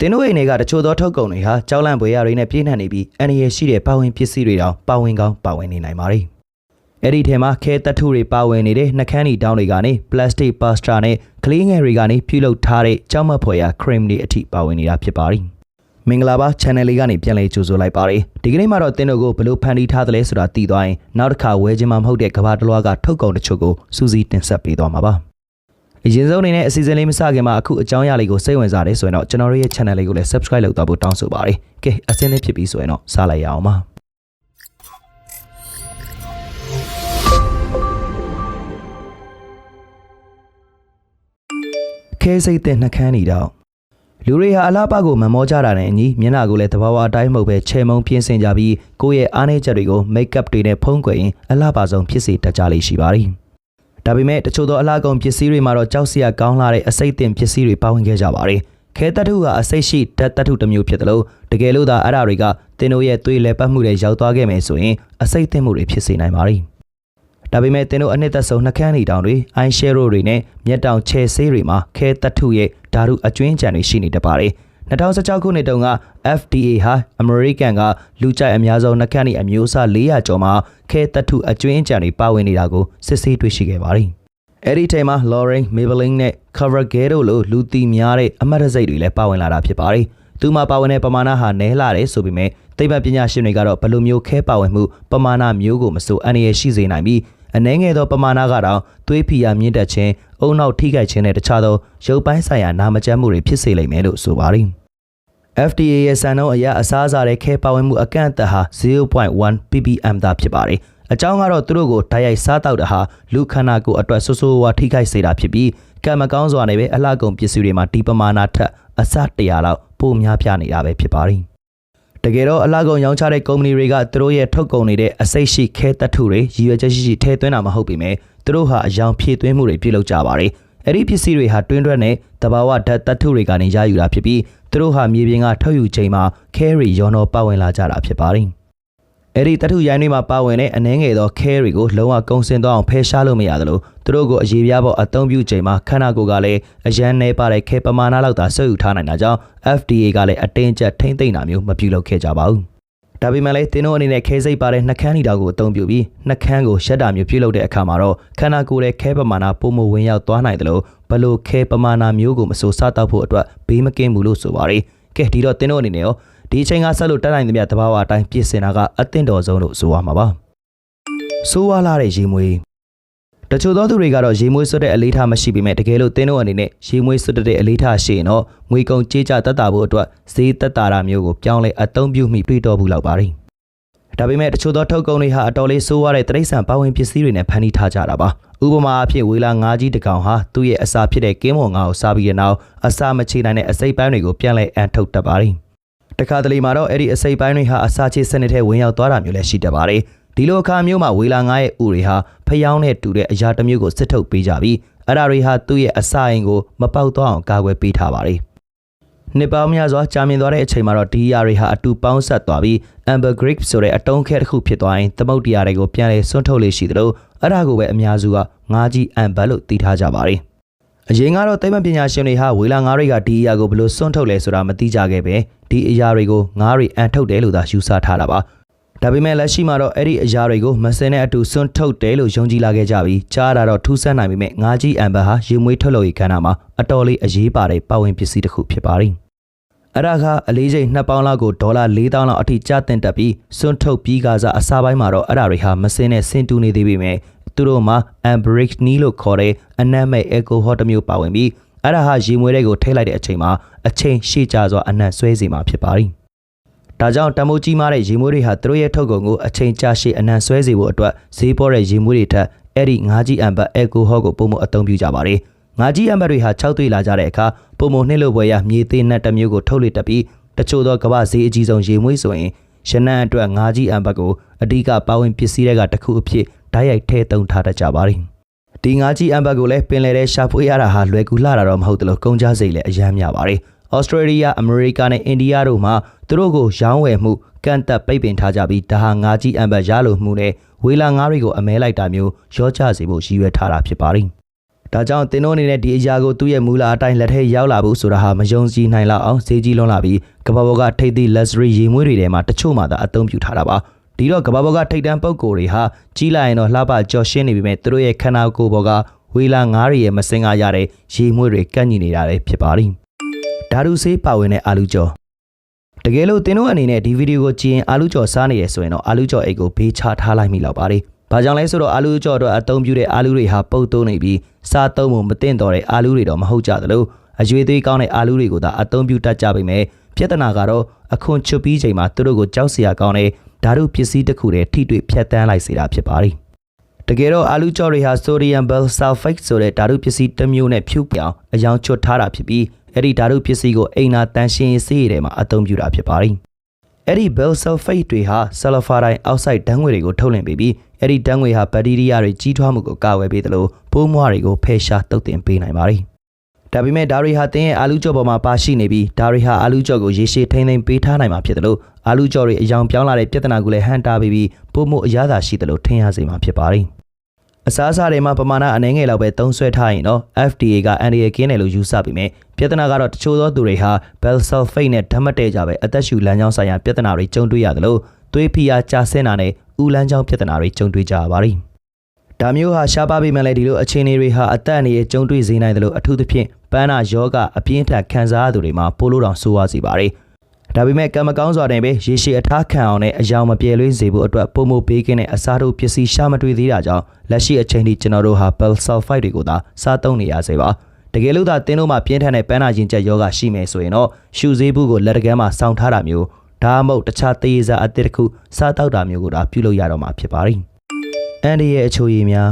တင်တို့အိမ်တွေကတချို့သောထုတ်ကုန်တွေဟာကြောက်လန့်ပွေရတွေနဲ့ပြည့်နှက်နေပြီးအန္တရာယ်ရှိတဲ့ပါဝင်ပစ္စည်းတွေတောင်ပါဝင်ကောင်းပါဝင်နေနိုင်ပါတယ်။အဲ့ဒီထဲမှာခဲတထုတွေပါဝင်နေတဲ့နှကန်းနီတောင်းတွေကနေပလတ်စတစ်ပါစတာနဲ့ကလေးငယ်တွေကနေပြုလုပ်ထားတဲ့ကြောက်မက်ဖွယ်ရာခရမ်တွေအထိပါဝင်နေတာဖြစ်ပါတယ်။မင်္ဂလာပါ channel လေးကနေပြန်လည်ကြိုဆိုလိုက်ပါတယ်ဒီကနေ့မှာတော့တင်တို့ကိုဘယ်လိုဖန်တီးထားသလဲဆိုတာသိသွားရင်နောက်တစ်ခါဝဲခြင်းမှမဟုတ်တဲ့ကဘာတလွားကထုတ်ကုန်တချို့ကိုစူးစီးတင်ဆက်ပေးသွားမှာပါ အရင်ဆုံးအနေနဲ့အစီအစဉ်လေးမစခင်မှာအခုအကြောင်းအရာလေးကိုစိတ်ဝင်စားတယ်ဆိုရင်တော့ကျွန်တော်တို့ရဲ့ channel လေးကိုလည်း subscribe လုပ်သွားဖို့တောင်းဆိုပါတယ်ကဲအစင်းလေးဖြစ်ပြီဆိုရင်တော့စလိုက်ရအောင်ပါခဲစိတ်တဲ့နှကန်းနေတော့လူတွေဟာအလားပါကိုမမောကြတာနဲ့အညီမျက်နှာကိုလည်းတဘာဝအတိုင်းမဟုတ်ပဲချေမုံပြင်းစင်ကြပြီးကိုယ့်ရဲ့အားနည်းချက်တွေကို make up တွေနဲ့ဖုံးကွယ်ရင်အလားပါဆုံးဖြစ်စေတတ်ကြလိမ့်ရှိပါတယ်။ ဒါပေမဲ့တချို့သောအလားကုန်ပစ္စည်းတွေမှာတော့ကြောက်စရာကောင်းလာတဲ့အစိတ်တင်ပစ္စည်းတွေပါဝင်ခဲ့ကြပါတယ်။ခဲတတုကအစိတ်ရှိဓာတ်တတုတစ်မျိုးဖြစ်တယ်လို့တကယ်လို့သာအဲ့ဒါတွေကတင်တို့ရဲ့သွေးလဲပတ်မှုတွေရောက်သွားခဲ့မယ်ဆိုရင်အစိတ်တင်မှုတွေဖြစ်စေနိုင်ပါတယ်။ဒါပေမဲ့တင်တို့အနှစ်သက်ဆုံးနှကန်းနေတောင်တွေအိုင်ရှယ်ရိုတွေနဲ့မျက်တောင်ချဲဆေးတွေမှာခဲတတုရဲ့ဓာတုအကျွင်းကြံတွေရှိနေတတ်ပါတယ်။ 2016ခုနှစ်တုန်းက FDA ဟာ American ကလူကြိုက်အများဆုံးနှကန်းနေအမျိုးအစား400ကျော်မှာခဲတတုအကျွင်းကြံတွေပါဝင်နေတာကိုစစ်ဆေးတွေ့ရှိခဲ့ပါတယ်။အဲ့ဒီထဲမှာ Lorraine, Maybelline နဲ့ CoverGirl တို့လိုလူသိများတဲ့အမတ်တစိတ်တွေလည်းပါဝင်လာတာဖြစ်ပါတယ်။သူမှာပါဝင်တဲ့ပမာဏဟာနည်းလာတယ်ဆိုပေမဲ့သိပ္ပံပညာရှင်တွေကတော့ဘယ်လိုမျိုးခဲပါဝင်မှုပမာဏမျိုးကိုမဆိုအန္တရာယ်ရှိစေနိုင်ပြီး အနှဲငယ်သောပမာဏကတော့သွေးဖီယာမြင့်တက်ခြင်းအုံနောက်ထိခိုက်ခြင်းနဲ့တခြားသောရုပ်ပိုင်းဆိုင်ရာနာမကျန်းမှုတွေဖြစ်စေလိမ့်မယ်လို့ဆိုပါတယ်။ FDA ရဲ့စံနှုန်းအရအစားအစာတဲ့ခဲပါဝင်မှုအကန့်အသတ်ဟာ0.1 ppm သာဖြစ်ပါတယ်။အကြောင်းကတော့သူတို့ကိုဓာတ်ရိုက်စားတောက်တာဟာလူခန္ဓာကိုယ်အတွက်ဆိုးဆိုးဝါးထိခိုက်စေတာဖြစ်ပြီးကံမကောင်းစွာနဲ့ပဲအလှကုန်ပစ္စည်းတွေမှာဒီပမာဏထက်အစ100လောက်ပိုများပြားနေတာပဲဖြစ်ပါတယ်။ တကယ်တော့အလားကုန်ရောင်းချတဲ့ကုမ္ပဏီတွေကသူတို့ရဲ့ထုတ်ကုန်နေတဲ့အစိတ်ရှိခဲတတ်ထုတွေရည်ရွယ်ချက်ရှိရှိထည့်သွင်းတာမဟုတ်ပေမဲ့သူတို့ဟာအယောင်ဖြည့်သွင်းမှုတွေပြုလုပ်ကြပါတယ်။အဲ့ဒီပစ္စည်းတွေဟာတွင်းတွက်နဲ့တဘာဝဓာတ်တတ်ထုတွေကနေရယူတာဖြစ်ပြီးသူတို့ဟာမြေပြင်ကထုတ်ယူချိန်မှာခဲရီရောနော်ပါဝင်လာကြတာဖြစ်ပါတယ်။ အဲ့ဒီတထုရိုင်းတွေမှာပါဝင်တဲ့အနှဲငယ်သောခဲတွေကိုလုံးဝကုံစင်သွားအောင်ဖယ်ရှားလို့မရသလိုသူတို့ကိုအရေးပြားပေါ်အသုံးပြုချိန်မှာခန္ဓာကိုယ်ကလည်းအရန်နေပါတဲ့ခဲပမာဏလောက်သာဆွတ်ယူထားနိုင်တာကြောင့် FDA ကလည်းအတင်းကျပ်ထိမ့်သိမ့်တာမျိုးမပြုလုပ်ခဲ့ကြပါဘူး။ဒါပေမဲ့လည်းတင်းတို့အနေနဲ့ခဲစိတ်ပါတဲ့နှကန်းနီတာကိုအသုံးပြုပြီးနှကန်းကိုရှက်တာမျိုးပြုလုပ်တဲ့အခါမှာတော့ခန္ဓာကိုယ်ရဲ့ခဲပမာဏပုံမဝင်ရောက်သွားနိုင်တယ်လို့ဘလို့ခဲပမာဏမျိုးကိုမဆိုစားတော့ဖို့အတွက်ဘေးမကင်းဘူးလို့ဆိုပါတယ်။ကဲဒီတော့တင်းတို့အနေနဲ့ရော ဒီအချိန်ကဆက်လို့တက်နိုင်သမျှတဘာဝအတိုင်းပြင်ဆင်တာကအသင့်တော်ဆုံးလို့ဆိုရမှာပါဆိုးဝါးလာတဲ့ရေမွေးတချို့သောသူတွေကတော့ရေမွေးစွတ်တဲ့အလေးထားမရှိပေမဲ့တကယ်လို့တင်းတို့အနေနဲ့ရေမွေးစွတ်တဲ့အလေးထားရှိရင်တော့ငွေကုန်ကြေးကျတက်တာဖို့အတွက်ဈေးတက်တာတာမျိုးကိုပြောင်းလဲအသုံးပြုမိတွေ့တော်ဘူးလောက်ပါရင်ဒါပေမဲ့တချို့သောထုတ်ကုန်တွေဟာအတော်လေးဆိုးဝါးတဲ့တရိษံပါဝင်ပစ္စည်းတွေနဲ့ဖန်တီးထားကြတာပါဥပမာအဖြစ်ဝေလာငါးကြီးတစ်ကောင်ဟာသူ့ရဲ့အစာဖြစ်တဲ့ကင်းမော်ငါးကိုစားပြီးတဲ့နောက်အစာမချေနိုင်တဲ့အစိပ်ပိုင်းတွေကိုပြန်လဲအန်ထုတ်တတ်ပါတယ် တခါတလေမှာတော့အဲ့ဒီအစိပ်ပိုင်းတွေဟာအစာချေစနစ်ထဲဝင်ရောက်သွားတာမျိုးလည်းရှိတတ်ပါတယ်ဒီလိုအခါမျိုးမှာဝေလာငါးရဲ့ဥတွေဟာဖျောင်းနဲ့တူတဲ့အရာတစ်မျိုးကိုစစ်ထုတ်ပေးကြပြီးအဲ့ဒါတွေဟာသူ့ရဲ့အစာအိမ်ကိုမပေါက်သွားအောင်ကာကွယ်ပေးထားပါတယ်နှစ်ပေါင်းများစွာကြာမြင့်သွားတဲ့အချိန်မှာတော့ဒီအရာတွေဟာအတူပေါင်းဆက်သွားပြီး amber grape ဆိုတဲ့အတုံးခဲတစ်ခုဖြစ်သွားရင်သမုတ်တရားတွေကိုပြန်လဲဆွန့်ထုတ်လေးရှိသလိုအဲ့ဒါကိုပဲအများစုကငါးကြီး amber လို့သိထားကြပါတယ် အရင်ကတော့သိပ္ပံပညာရှင်တွေဟာဝေလာငါးတွေကဒီအရာကိုဘယ်လိုစွန့်ထုတ်လဲဆိုတာမသိကြခဲ့ပဲဒီအရာတွေကိုငါးတွေအန်ထုတ်တယ်လို့သာယူဆထားတာပါဒါပေမဲ့လက်ရှိမှာတော့အဲ့ဒီအရာတွေကိုမစင်နဲ့အတူစွန့်ထုတ်တယ်လို့ယုံကြည်လာခဲ့ကြပြီးကြားတာတော့ထူးဆန်းနိုင်ပေမဲ့ငါးကြီးအမ်ဘတ်ဟာရေမွေးထုတ်လုပ်ရေးခန်းနာမှာအတော်လေးအရေးပါတဲ့ပါဝင်ပစ္စည်းတစ်ခုဖြစ်ပါတယ်အရာကအလေးချိန်2ပေါင်လောက်ကိုဒေါ်လာ4000လောက်အထိကျတင်တက်ပြီးစွန့်ထုတ်ပြီးကစားအစားပိုင်းမှာတော့အဲ့ဒါတွေဟာမစင်နဲ့ဆင်တူနေသေးပေမဲ့ သူတို့မှာ ambric ni လို့ခေါ်တဲ့အနက်မဲ့ alcohol တစ်မျိုးပါဝင်ပြီးအဲ့ဒါဟာရေမွေးတွေကိုထိလိုက်တဲ့အချိန်မှာအချိန်ရှည်ကြာစွာအနံ့ဆွဲစေမှာဖြစ်ပါတယ်။ဒါကြောင့်တမိုးကြီးမားတဲ့ရေမွေးတွေဟာသူတို့ရဲ့ထုတ်ကုန်ကိုအချိန်ကြာရှည်အနံ့ဆွဲစေဖို့အတွက်ဈေးပေါ်တဲ့ရေမွေးတွေထက်အဲ့ဒီငါးကြီးအမ်ဘတ်အယ်ကိုဟော့ကိုပုံမအသုံးပြုကြပါတယ်။ငါးကြီးအမ်ဘတ်တွေဟာ၆သွေးလာကြတဲ့အခါပုံမနှိမ့်လို့ပွဲရမြေသေးနက်တစ်မျိုးကိုထုတ်လေတက်ပြီးတချို့သောကမ္ဘာဈေးအကြီးဆုံးရေမွေးဆိုရင်ရနံ့အတွက်ငါးကြီးအမ်ဘတ်ကိုအဓိကပါဝင်ပစ္စည်းတွေကတစ်ခုအဖြစ် ဓာတ်ရိုက်ထည့်သုံးထားတတ်ကြပါတယ်။ဒီငါးကြီးအမ်ဘတ်ကိုလည်းပင်လယ်ထဲရှာဖွေရတာဟာလွယ်ကူလှတာတော့မဟုတ်သလိုကုန်ကြစိတ်လည်းအယမ်းများပါတယ်။ဩစတြေးလျ၊အမေရိကနဲ့အိန္ဒိယတို့မှာသူတို့ကိုရောင်းဝယ်မှုကန့်သက်ပိတ်ပင်ထားကြပြီးဒါဟာငါးကြီးအမ်ဘတ်ရလို့မှုနဲ့ဝေလာငါးတွေကိုအမဲလိုက်တာမျိုးရောချစေဖို့ရည်ရွယ်ထားတာဖြစ်ပါတယ်။ဒါကြောင့်သင်တို့အနေနဲ့ဒီအရာကိုသူ့ရဲ့မူလာအတိုင်းလက်ထဲရောက်လာဖို့ဆိုတာဟာမယုံကြည်နိုင်လောက်အောင်ဈေးကြီးလွန်းလာပြီးကမ္ဘာပေါ်ကထိပ်သီး luxury ရေမွေးတွေထဲမှာတချို့မှသာအသုံးပြုထားတာပါ ဒီတော့ကမ္ဘာပေါ်ကထိပ်တန်းပုဂ္ဂိုလ်တွေဟာကြီးလိုက်ရင်တော့လှပကြော်ရှင်းနေပြီမဲ့သူတို့ရဲ့ခန္ဓာကိုယ်ပေါ်ကဝေလာငါးတွေရဲ့မစင်ကားရတဲ့ရေမွေးတွေကန့်ညီနေတာလည်းဖြစ်ပါတယ်ဓာတုဆေးပါဝင်တဲ့အာလူကြော်တကယ်လို့သင်တို့အနေနဲ့ဒီဗီဒီယိုကိုကြည့်ရင်အာလူကြော်စားနေရဆိုရင်တော့အာလူကြော်အိတ်ကိုဘေးချထားလိုက်မိလောက်ပါတယ်။ဘာကြောင့်လဲဆိုတော့အာလူကြော်တော့အသုံးပြုတဲ့အာလူတွေဟာပုတ်သုံးနေပြီးစားသုံးဖို့မသင့်တော်တဲ့အာလူတွေတော့မဟုတ်ကြသလိုအရွေသွေးကောင်းတဲ့အာလူတွေကိုသာအသုံးပြုတတ်ကြပေမဲ့ပြဿနာကတော့အခွန်ချွတ်ပြီးချိန်မှာသူတို့ကိုကြောက်စရာကောင်းတဲ့ ဓာတုပစ္စည်းတစ်ခုတည်းထိတွေ့ဖြတ်တန်းလိုက်စေတာဖြစ်ပါတယ်။တကယ်တော့အာလူကြော်တွေဟာ sodium bisulfite ဆိုတဲ့ဓာတုပစ္စည်းတစ်မျိုးနဲ့ဖြူပြောင်အယောင်ချွတ်ထားတာဖြစ်ပြီးအဲ့ဒီဓာတုပစ္စည်းကိုအိမ်နာတန်ရှင်းရေးဆေးရည်ထဲမှာအသုံးပြုတာဖြစ်ပါတယ်။အဲ့ဒီ bisulfite တွေဟာ sulfuride oxide ဓာတ်ငွေတွေကိုထုတ်လွှင့်ပေးပြီးအဲ့ဒီဓာတ်ငွေဟာဘက်တီးရီးယားတွေကြီးထွားမှုကိုကာကွယ်ပေးသလိုပိုးမွှားတွေကိုဖယ်ရှားတုတ်တင်ပေးနိုင်ပါတယ်။ ဒါပေမဲ့ဒါတွေဟာတင်းရဲ့အာလူကြော့ပေါ်မှာပါရှိနေပြီးဒါတွေဟာအာလူကြော့ကိုရေရှည်ထိန်းသိမ်းပေးထားနိုင်မှာဖြစ်တယ်လို့အာလူကြော့တွေအယောင်ပြောင်းလာတဲ့ပြဿနာကိုလည်းဟန်တာပေးပြီးပို့မှုအရသာရှိတယ်လို့ထင်ရစေမှာဖြစ်ပါတယ်။အစားအစာတွေမှာပမာဏအနည်းငယ်လောက်ပဲသုံးစွဲထားရင်တော့ FDA ကအန်ဒီရကင်းတယ်လို့ယူဆပြီးမြဲပြဿနာကတော့တချို့သောသူတွေဟာ bel sulfate နဲ့ဓာတ်မတည့်ကြပဲအသက်ရှူလမ်းကြောင်းဆိုင်ရာပြဿနာတွေကြုံတွေ့ရတယ်လို့သွေးဖိအားကျဆင်းတာနဲ့ဥလမ်းကြောင်းပြဿနာတွေကြုံတွေ့ကြရပါတယ်။ဒါမျိုးဟာရှားပါပေမဲ့လည်းဒီလိုအခြေအနေတွေဟာအသက်အန္တရာယ်ကြုံတွေ့စေနိုင်တယ်လို့အထူးသဖြင့် ပန်းနာယောဂအပြင်းထန်ခံစားရသူတွေမှာပိုလို့တောင်ဆိုးဝါးစေပါတယ်။ဒါပေမဲ့ကံမကောင်းစွာတင်ပဲရေရှည်အထားခံအောင်နဲ့အယောင်မပြေလွေးစေဖို့အတွက်ပုံမပေးကင်းတဲ့အစားထိုးပစ္စည်းရှာမတွေ့သေးတာကြောင့်လက်ရှိအချိန်ထိကျွန်တော်တို့ဟာ bel sulfite တွေကိုသာစားသုံးနေရစေပါ။တကယ်လို့သာတင်းတို့မှာပြင်းထန်တဲ့ပန်းနာရင်ကျက်ယောဂရှိမယ်ဆိုရင်တော့ရှူစေးဘူးကိုလက်တကမ်းမှာစောင့်ထားတာမျိုးဒါမှမဟုတ်တခြားသေးစားအသစ်တစ်ခုစားတောက်တာမျိုးကိုဒါပြုလုပ်ရတော့မှာဖြစ်ပါတယ်။အန်ဒီရဲ့အချိုရည်များ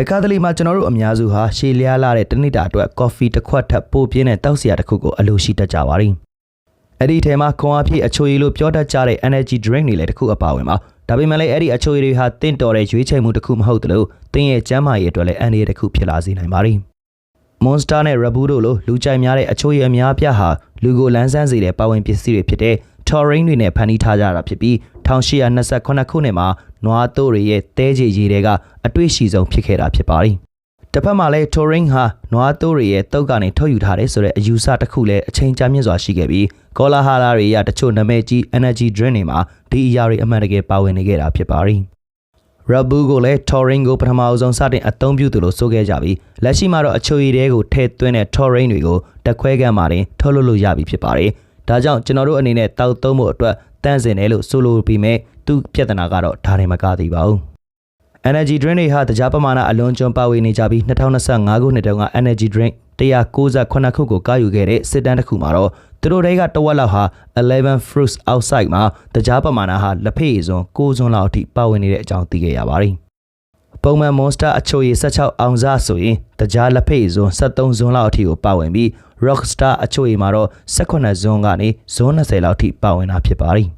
တခါတလေမှာကျွန်တော်တို့အများစုဟာရှည်လျားလာတဲ့တနစ်တာအတွက်ကော်ဖီတစ်ခွက်ထပ်ပိုပြင်းတဲ့တောက်စရာတစ်ခုကိုအလိုရှိတတ်ကြပါတယ်။အဲ့ဒီထဲမှာခွန်အားဖြည့်အချိုရည်လို့ပြောတတ်ကြတဲ့ energy drink တွေလည်းတစ်ခုအပါဝင်ပါ။ဒါပေမဲ့လည်းအဲ့ဒီအချိုရည်တွေဟာတင့်တော်တဲ့ရွေးချယ်မှုတစ်ခုမဟုတ်သလိုတင်းရဲ့ကျန်းမာရေးအတွက်လည်းအန္တရာယ်တစ်ခုဖြစ်လာစေနိုင်ပါတယ်။ Monster နဲ့ Rabu တို့လိုလူကြိုက်များတဲ့အချိုရည်အများပြားဟာလူကိုလန်းဆန်းစေတဲ့ပါဝင်ပစ္စည်းတွေဖြစ်တဲ့ Taurine တွေနဲ့ဖန်တီးထားကြတာဖြစ်ပြီး1828ခုနှစ်မှာ နွားတိုးတွေရဲ့တဲကြေရေးတွေကအတွေ့အရှိဆုံးဖြစ်ခဲ့တာဖြစ်ပါတယ်။တစ်ဖက်မှာလည်း Taurine ဟာနွားတိုးတွေရဲ့တုတ်ကနေထုတ်ယူထားတယ်ဆိုတဲ့အယူဆတစ်ခုလည်းအချိန်ကြာမြင့်စွာရှိခဲ့ပြီးကောလာဟာလာတွေရတချို့နာမည်ကြီး energy drink တွေမှာဒီအရာတွေအမှန်တကယ်ပါဝင်နေခဲ့တာဖြစ်ပါတယ်။ Rabu ကိုလည်း Taurine ကိုပထမအဆုံးစတင်အသုံးပြုသူလို့ဆိုခဲ့ကြပြီးလက်ရှိမှာတော့အချိုရည်တွေကိုထည့်သွင်းတဲ့ Taurine တွေကိုတက်ခွဲကမ်းမှာတင်ထုတ်လုပ်လို့ရပြီဖြစ်ပါတယ်။ဒါကြောင့်ကျွန်တော်တို့အနေနဲ့တောက်သုံးဖို့အတွက်တန့်စင်တယ်လို့ဆိုလိုပြီးမြဲ သူပြဿနာကတော့ဒါရင်မကသေးပါဘူး။ Energy drink တွေဟာတကြားပမာဏအလွန်ကျွံပါဝင်နေကြပြီး2025ခုနှစ်တုန်းက Energy drink 198ခုကိုကားယူခဲ့တဲ့စစ်တမ်းတစ်ခုမှာတော့သူတို့တွေကတဝက်လောက်ဟာ11 fruits outside မှာတကြားပမာဏဟာလက်ဖေးစွန်း6စွန်းလောက်အထိပါဝင်နေတဲ့အကြောင်းသိခဲ့ရပါတယ်။ပုံမှန် monster အချိုရည်16အောင်စားဆိုရင်တကြားလက်ဖေးစွန်း73စွန်းလောက်အထိကိုပါဝင်ပြီး rockstar အချိုရည်မှာတော့18စွန်းကနေဇွန်း20လောက်ထိပါဝင်တာဖြစ်ပါတယ်။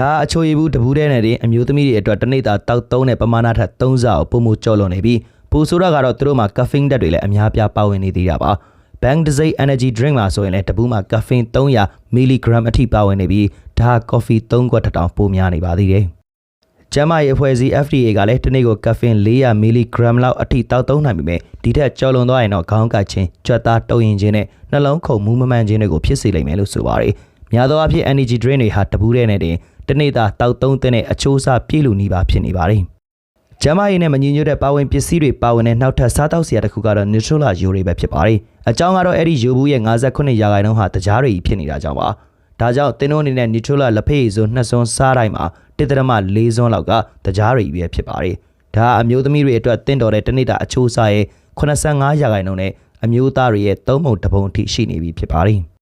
ဒါအချိုရည်ဘူးတပူးတဲ့နဲ့တင်အမျိုးသမီးတွေအတွက်တနေ့တာတောက်သုံးတဲ့ပမာဏထက်3ဆအောင်ပုံမှုကြော်လွန်နေပြီးပိုဆိုးတာကတော့သူတို့မှာ caffeine ဓာတ်တွေလည်းအများပြားပါဝင်နေသေးတာပါ။ Bank Dessert Energy Drink မှာဆိုရင်လည်းတပူးမှာ caffeine 300 mg အထိပါဝင်နေပြီးဒါက coffee 3ခွက်တစ်တောင်ပိုများနေပါသေးတယ်။ကျန်းမာရေးအဖွဲ့အစည်း FDA ကလည်းတနေ့ကို caffeine 400 mg လောက်အထိတောက်သုံးနိုင်ပြီမဲ့ဒီထက်ကျော်လွန်သွားရင်တော့ခေါင်းကိုက်ခြင်း၊ကြွက်သားတုံရင်ခြင်းနဲ့နှလုံးခုန်မူးမမှန်ခြင်းတွေကိုဖြစ်စေလိမ့်မယ်လို့ဆိုပါတယ်။ များသောအားဖြင့် energy drink တွေဟာတပူးတဲ့နဲ့တင်တနေ့တာတောက်သုံးတဲ့အချိုးအစားပြည့်လူနေပါဖြစ်နေပါတယ်။ကျမ်းမာရေးနဲ့မညီညွတ်တဲ့ပါဝင်ပစ္စည်းတွေပါဝင်တဲ့နောက်ထပ်စားတောက်စရာတစ်ခုကတော့ Nutrela ယိုတွေပဲဖြစ်ပါတယ်။အကြောင်းကတော့အဲ့ဒီယိုဘူးရဲ့58ရာခိုင်နှုန်းဟာတကြားတွေဖြစ်နေတာကြောင့်ပါ။ဒါကြောင့်တင်းတို့အနေနဲ့ Nutrela လက်ဖေးစွန်းနှစ်စွန်းစားတိုင်းမှာ1.4စွန်းလောက်ကတကြားတွေပဲဖြစ်ပါတယ်။ဒါအမျိုးသမီးတွေအတွက်တင့်တော်တဲ့တနေ့တာအချိုးစားရဲ့85ရာခိုင်နှုန်းနဲ့အမျိုးသားတွေရဲ့3ပုံတပုံအထိရှိနေပြီဖြစ်ပါတယ်။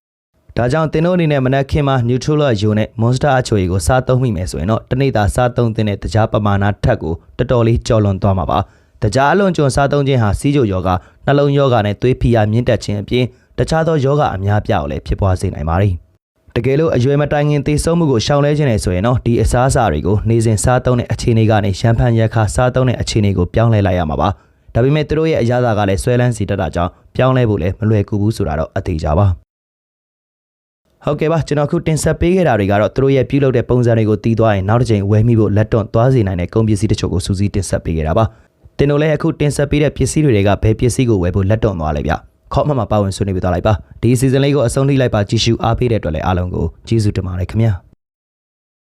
ဒါကြောင့်သင်တို့အနေနဲ့မနက်ခင်းမှာ Nutrela ယိုနဲ့ Monster အချိုရည်ကိုစားသုံးမိမယ်ဆိုရင်တော့တနေ့တာစားသုံးတဲ့တကြားပမာဏထက်ကိုတော်တော်လေးကျော်လွန်သွားမှာပါ။တကြားအလွန်ကျွံစားသုံးခြင်းဟာစီးကျိုယောဂနှလုံးယောဂနဲ့သွေးဖိအားမြင့်တက်ခြင်းအပြင်တခြားသောယောဂအများပြားကိုလည်းဖြစ်ပွားစေနိုင်ပါတယ်။တကယ်လို့အရွယ်မတိုင်ခင်သေဆုံးမှုကိုရှောင်လဲခြင်းနဲ့ဆိုရင်တော့ဒီအစားအစာတွေကိုနေစဉ်စားသုံးတဲ့အခြေအနေကနေရန်ဖန်ရက်ခါစားသုံးတဲ့အခြေအနေကိုပြောင်းလဲလိုက်ရမှာပါ။ဒါပေမဲ့သူတို့ရဲ့အရသာကလည်းဆွဲလန်းစီတတ်တာကြောင့်ပြောင်းလဲဖို့လည်းမလွယ်ကူဘူးဆိုတာတော့အသေးကြပါ။ ဟုတ်ကဲ့ပါကျွန်တော်ခုတင်ဆက်ပေးခဲ့တာတွေကတော့သူတို့ရဲ့ပြုလုပ်တဲ့ပုံစံတွေကိုတီးသွားရင်နောက်တစ်ချိန်ဝယ်မိဖို့လက်တွန့်သွားစေနိုင်တဲ့ကုန်ပစ္စည်းတချို့ကိုစူးစီးတင်ဆက်ပေးခဲ့တာပါတင်တို့လည်းအခုတင်ဆက်ပေးတဲ့ပစ္စည်းတွေကဘယ်ပစ္စည်းကိုဝယ်ဖို့လက်တွန့်သွားလဲဗျခေါမမပါဝင်ဆွေးနွေးပြသွားလိုက်ပါဒီစီဇန်လေးကိုအဆုံးထိလိုက်ပါကြည့်ရှုအားပေးတဲ့အတွက်လည်းအားလုံးကိုကျေးဇူးတင်ပါတယ်ခင်ဗျာ